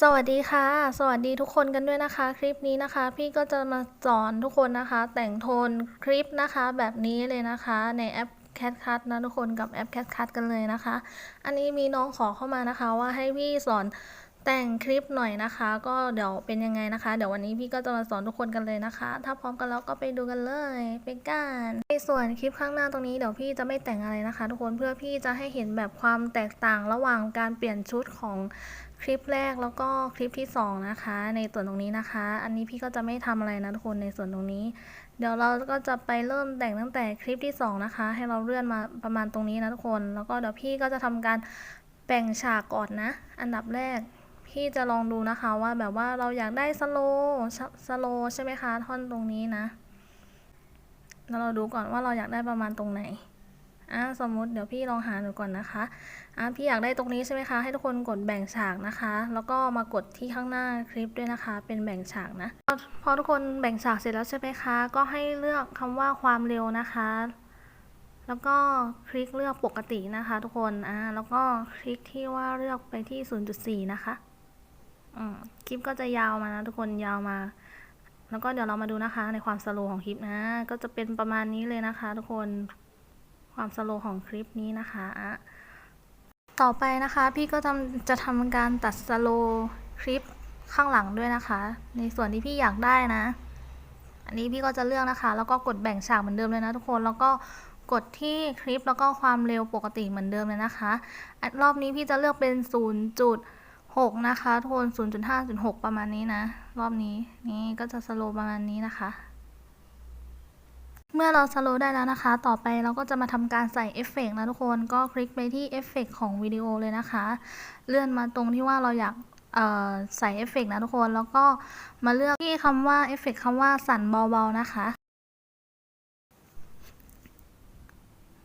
สวัสดีค่ะ สวัสดีทุกคนกันด้วยนะคะ คลิปนี้นะคะ พี่ก็จะมาสอนทุกคนนะคะ แต่งโทนคลิปนะคะ แบบนี้เลยนะคะในแอป CatCut นะทุกคนกับแอป CatCut กันเลยนะคะ อันนี้มีน้องขอเข้ามานะคะว่าให้พี่สอน แต่งคลิปหน่อยนะคะ ก็เดี๋ยวเป็นยังไงนะคะ เดี๋ยววันนี้พี่ก็จะมาสอนทุกคนกันเลยนะคะ ถ้าพร้อมกันแล้วก็ไปดูกันเลยไปกันในส่วนคลิปข้างหน้าตรงนี้เดี๋ยวพี่จะไม่แต่งอะไรนะคะ ทุกคนเพื่อพี่จะให้เห็นแบบความแตกต่างระหว่างการเปลี่ยนชุดของคลิปแรกแล้วก็คลิปที่สองนะคะ ในส่วนตรงนี้นะคะ อันนี้พี่ก็จะไม่ทำอะไรนะทุกคนในส่วนตรงนี้ เดี๋ยวเราก็จะไปเริ่มแต่งตั้งแต่คลิปที่สองนะคะ ให้เราเลื่อนมาประมาณตรงนี้นะทุกคน แล้วก็เดี๋ยวพี่ก็จะทำการแบ่งฉากก่อนนะ อันดับแรก พี่จะลองดูนะคะว่าแบบว่าเราอยากได้สโลสโลใช่ไหมคะท่อนตรงนี้นะแล้วเราดูก่อนว่าเราอยากได้ประมาณตรงไหนอะสมมุติเดี๋ยวพี่ลองหาดูก่อนนะคะอะพี่อยากได้ตรงนี้ใช่ไหมคะให้ทุกคนกดแบ่งฉากนะคะ แล้วก็มากดที่ข้างหน้าคลิปด้วยนะคะ เป็นแบ่งฉากนะพอพอทุกคนแบ่งฉากเสร็จแล้วใช่ไหมคะ ก็ให้เลือกคำว่าความเร็วนะคะ แล้วก็คลิกเลือกปกตินะคะ ทุกคนอ่าแล้วก็คลิกที่ว่าเลือกไปที่ 0.4 นะคะ คลิปก็จะยาวมานะทุกคนยาวมา แล้วก็เดี๋ยวเรามาดูนะคะ ในความสโลว์ของคลิปนะ ก็จะเป็นประมาณนี้เลยนะคะ ทุกคนความสโลว์ของคลิปนี้นะคะ ต่อไปนะคะ พี่ก็ทำจะทำการตัดสโลว์คลิปข้างหลังด้วยนะคะ ในส่วนที่พี่อยากได้นะ อันนี้พี่ก็จะเลือกนะคะ แล้วก็กดแบ่งฉากเหมือนเดิมเลยนะทุกคนแล้วก็กดที่คลิปแล้วก็ความเร็วปกติเหมือนเดิมเลยนะคะ รอบนี้พี่จะเลือกเป็น 6 นะคะทุกคน0.5.6 ประมาณนี้นะ รอบนี้นี่ก็จะสโลว์ประมาณนี้นะคะ เมื่อเราสโลว์ได้แล้วนะคะ ต่อไปเราก็จะมาทำการใส่เอฟเฟกต์นะทุกคนก็คลิกไปที่เอฟเฟกต์ของวิดีโอเลยนะคะ เลื่อนมาตรงที่ว่าเราอยากใส่เอฟเฟกต์นะทุกคน แล้วก็มาเลือกที่คำว่าเอฟเฟกต์คำว่าสั่นเบาๆนะคะ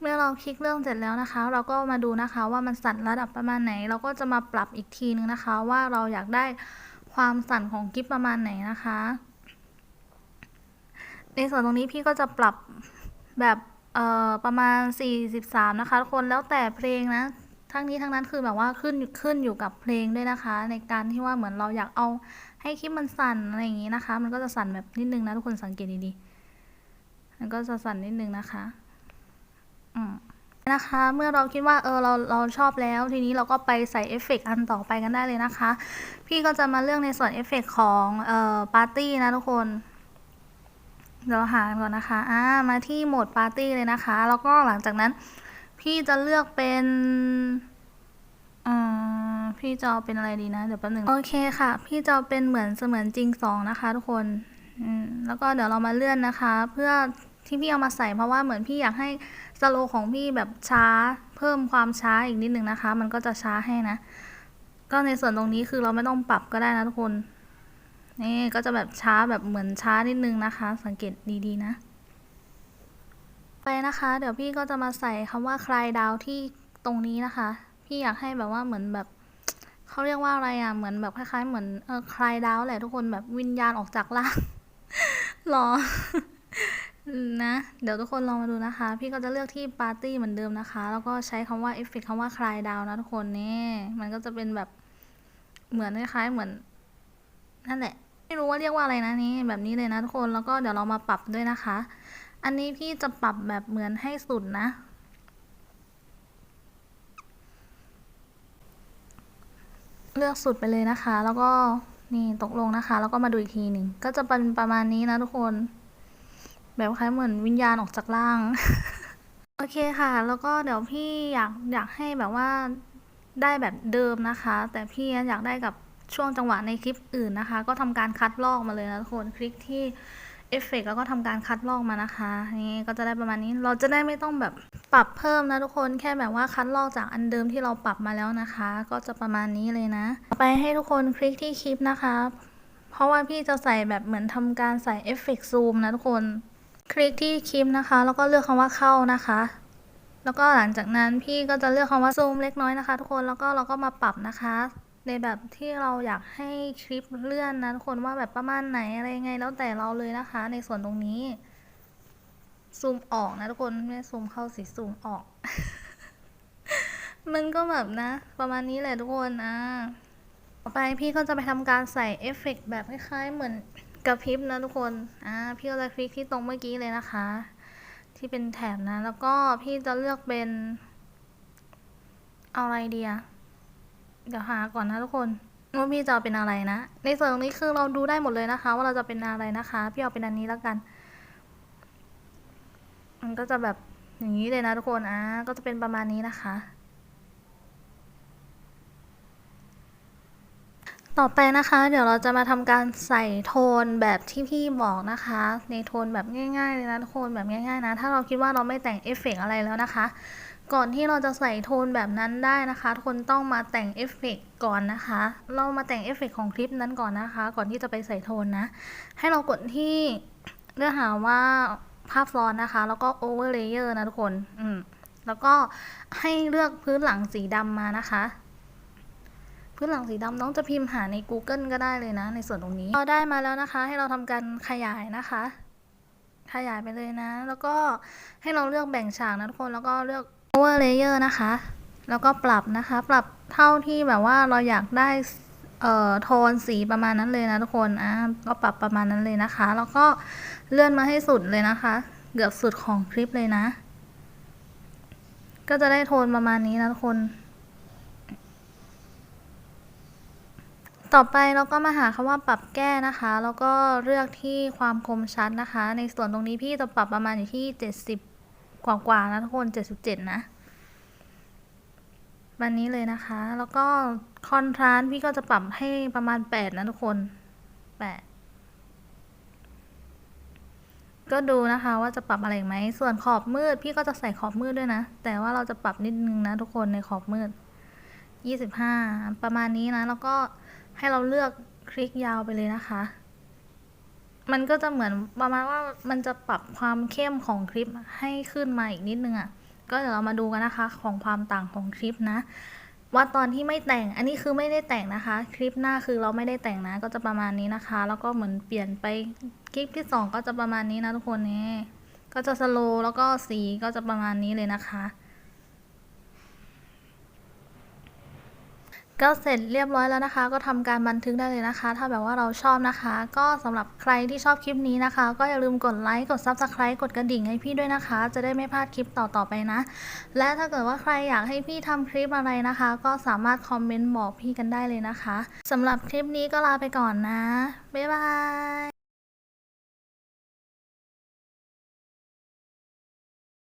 เมื่อเราคลิกเรื่องเสร็จแล้วนะคะ เราก็มาดูนะคะว่ามันสั่นระดับประมาณไหน เราก็จะมาปรับอีกทีนึงนะคะ ว่าเราอยากได้ความสั่นของคลิปประมาณไหนนะคะ ในส่วนตรงนี้พี่ก็จะปรับแบบเอ่อประมาณ 43 นะคะทุกคนแล้วแต่เพลงนะ ทั้งนี้ทั้งนั้นคือแบบว่าขึ้นขึ้นอยู่กับเพลงด้วยนะคะ ในการที่ว่าเหมือนเราอยากเอาให้คลิปมันสั่นอะไรอย่างนี้นะคะ มันก็จะสั่นแบบนิดนึงนะทุกคนสังเกตดีๆมันก็จะสั่นนิดนึงนะคะ นะคะ เมื่อเราคิดว่าเออเราเราชอบแล้ว ทีนี้เราก็ไปใส่เอฟเฟกต์อันต่อไปกันได้เลยนะคะ พี่ก็จะมาเลือกในส่วนเอฟเฟกต์ของเอ่อปาร์ตี้นะทุกคนเดี๋ยวหางก่อนนะคะอ่ามาที่โหมดปาร์ตี้เลยนะคะ แล้วก็หลังจากนั้น พี่จะเลือกเป็นอ่าพี่จะเอาเป็นอะไรดีนะเดี๋ยวแป๊บนึงโอเคค่ะ พี่จะเอาเป็นเหมือนเสมือนจริงสองนะคะ ทุกคนอืมแล้วก็เดี๋ยวเรามาเลื่อนนะคะ เพื่อ ที่พี่เอามาใส่เพราะว่าเหมือนพี่อยากให้สโลของพี่แบบช้าเพิ่มความช้าอีกนิดนึงนะคะ มันก็จะช้าให้นะ ก็ในส่วนตรงนี้คือเราไม่ต้องปรับก็ได้นะทุกคน นี่ก็จะแบบช้าแบบเหมือนช้านิดนึงนะคะ สังเกตดีๆนะ ไปนะคะ เดี๋ยวพี่ก็จะมาใส่คำว่าคลายดาวที่ตรงนี้นะคะ พี่อยากให้แบบว่าเหมือนแบบเขาเรียกว่าอะไรอะ เหมือนแบบคล้ายๆ เหมือนเออคลายดาวแหละทุกคนแบบวิญญาณออกจากร่างหรอ นะ เดี๋ยวทุกคนลองมาดูนะคะ พี่ก็จะเลือกที่ปาร์ตี้เหมือนเดิมนะคะ แล้วก็ใช้คำว่าเอฟเฟกต์คำว่าคลายดาวนะทุกคนนี่มันก็จะเป็นแบบเหมือนคล้ายๆเหมือนนั่นแหละ ไม่รู้ว่าเรียกว่าอะไรนะนี่แบบนี้เลยนะทุกคนแล้วก็เดี๋ยวเรามาปรับด้วยนะคะ อันนี้พี่จะปรับแบบเหมือนให้สุดนะเลือกสุดไปเลยนะคะ แล้วก็นี่ตกลงนะคะ แล้วก็มาดูอีกทีหนึ่งก็จะเป็นประมาณนี้นะทุกคน แบบคล้ายเหมือนวิญญาณออกจากร่าง โอเคค่ะ แล้วก็เดี๋ยวพี่อยากอยากให้แบบว่าได้แบบเดิมนะคะ แต่พี่อยากได้กับช่วงจังหวะในคลิปอื่นนะคะ ก็ทำการคัดลอกมาเลยนะทุกคนคลิกที่เอฟเฟกแล้วก็ทำการคัดลอกมานะคะนี่ก็จะได้ประมาณนี้เราจะได้ไม่ต้องแบบปรับเพิ่มนะทุกคนแค่แบบว่าคัดลอกจากอันเดิมที่เราปรับมาแล้วนะคะ ก็จะประมาณนี้เลยนะไปให้ทุกคนคลิกที่คลิปนะคะ เพราะว่าพี่จะใส่แบบเหมือนทำการใส่เอฟเฟกซูมนะทุกคน คลิกที่คลิปนะคะ แล้วก็เลือกคำว่าเข้านะคะ แล้วก็หลังจากนั้นพี่ก็จะเลือกคำว่าซูมเล็กน้อยนะคะ ทุกคนแล้วก็เราก็มาปรับนะคะ ในแบบที่เราอยากให้คลิปเลื่อนนะทุกคนว่าแบบประมาณไหนอะไรยังไงแล้วแต่เราเลยนะคะ ในส่วนตรงนี้ซูมออกนะทุกคนไม่ซูมเข้าสิซูมออก มันก็แบบนะ ประมาณนี้แหละทุกคนนะต่อไปพี่ก็จะไปทำการใส่เอฟเฟกต์แบบคล้ายๆเหมือน กระพริบนะทุกคน อ่า พี่ก็จะคลิกที่ตรงเมื่อกี้เลยนะคะ ที่เป็นแถบนะ แล้วก็พี่จะเลือกเป็น เอาอะไรเดีอะเดี๋ยวหาก่อนนะทุกคนว่าพี่จะเอาเป็นอะไรนะ ในส่วนตรงนี้คือเราดูได้หมดเลยนะคะ ว่าเราจะเป็นอะไรนะคะ พี่เอาเป็นอันนี้แล้วกัน มันก็จะแบบอย่างนี้เลยนะทุกคน อ่า ก็จะเป็นประมาณนี้นะคะ ต่อไปนะคะ เดี๋ยวเราจะมาทำการใส่โทนแบบที่พี่บอกนะคะ ในโทนแบบง่ายๆเลยนะทุกคนแบบง่ายๆนะ ถ้าเราคิดว่าเราไม่แต่งเอฟเฟกต์อะไรแล้วนะคะ ก่อนที่เราจะใส่โทนแบบนั้นได้นะคะทุกคนต้องมาแต่งเอฟเฟกต์ก่อนนะคะ เรามาแต่งเอฟเฟกต์ของคลิปนั้นก่อนนะคะ ก่อนที่จะไปใส่โทนนะ ให้เรากดที่เลือกหาว่าภาพซ้อนนะคะ แล้วก็ overlayer นะทุกคน อืม แล้วก็ให้เลือกพื้นหลังสีดำมานะคะ พื้นหลังสีดำน้องจะพิมพ์หาใน Google ก็ได้เลยนะ ในส่วนตรงนี้พอได้มาแล้วนะคะ ให้เราทำการขยายนะคะ ขยายไปเลยนะ แล้วก็ให้เราเลือกแบ่งฉากนะทุกคนแล้วก็เลือก over layer นะคะ แล้วก็ปรับนะคะ ปรับเท่าที่แบบว่าเราอยากได้เอ่อโทนสีประมาณนั้นเลยนะทุกคนอะก็ปรับประมาณนั้นเลยนะคะ แล้วก็เลื่อนมาให้สุดเลยนะคะ เกือบสุดของคลิปเลยนะ ก็จะได้โทนประมาณนี้นะทุกคน ต่อไปเราก็มาหาคำว่าปรับแก้นะคะ แล้วก็เลือกที่ความคมชัดนะคะ ในส่วนตรงนี้พี่จะปรับประมาณอยู่ที่ 70 กว่าๆนะทุกคน 77 นะวันนี้เลยนะคะ แล้วก็คอนทราสต์พี่ก็จะปรับให้ประมาณ 8 นะทุกคน 8 ก็ดูนะคะว่าจะปรับอะไรไหม ส่วนขอบมืดพี่ก็จะใส่ขอบมืดด้วยนะ แต่ว่าเราจะปรับนิดนึงนะทุกคนในขอบมืด 25 ประมาณนี้นะ แล้วก็ ให้เราเลือกคลิกยาวไปเลยนะคะ มันก็จะเหมือนประมาณว่ามันจะปรับความเข้มของคลิปให้ขึ้นมาอีกนิดนึงอะ่ะ ก็เดี๋ยวเรามาดูกันนะคะของความต่างของคลิปนะ ว่าตอนที่ไม่แต่ง อันนี้คือไม่ได้แต่งนะคะ คลิปหน้าคือเราไม่ได้แต่งนะ ก็จะประมาณนี้นะคะ แล้วก็เหมือนเปลี่ยนไปคลิปที่สองก็จะประมาณนี้นะทุกคนนี่ ก็จะสโลว์แล้วก็สีก็จะประมาณนี้เลยนะคะ ก็เสร็จเรียบร้อยแล้วนะคะ ก็ทำการบันทึกได้เลยนะคะ ถ้าแบบว่าเราชอบนะคะ ก็สำหรับใครที่ชอบคลิปนี้นะคะ ก็อย่าลืมกดไลค์กด Subscribe กดกระดิ่งให้พี่ด้วยนะคะ จะได้ไม่พลาดคลิปต่อๆไปนะ และถ้าเกิดว่าใครอยากให้พี่ทำคลิปอะไรนะคะ ก็สามารถคอมเมนต์บอกพี่กันได้เลยนะคะสำหรับคลิปนี้ก็ลาไปก่อนนะบ๊ายบาย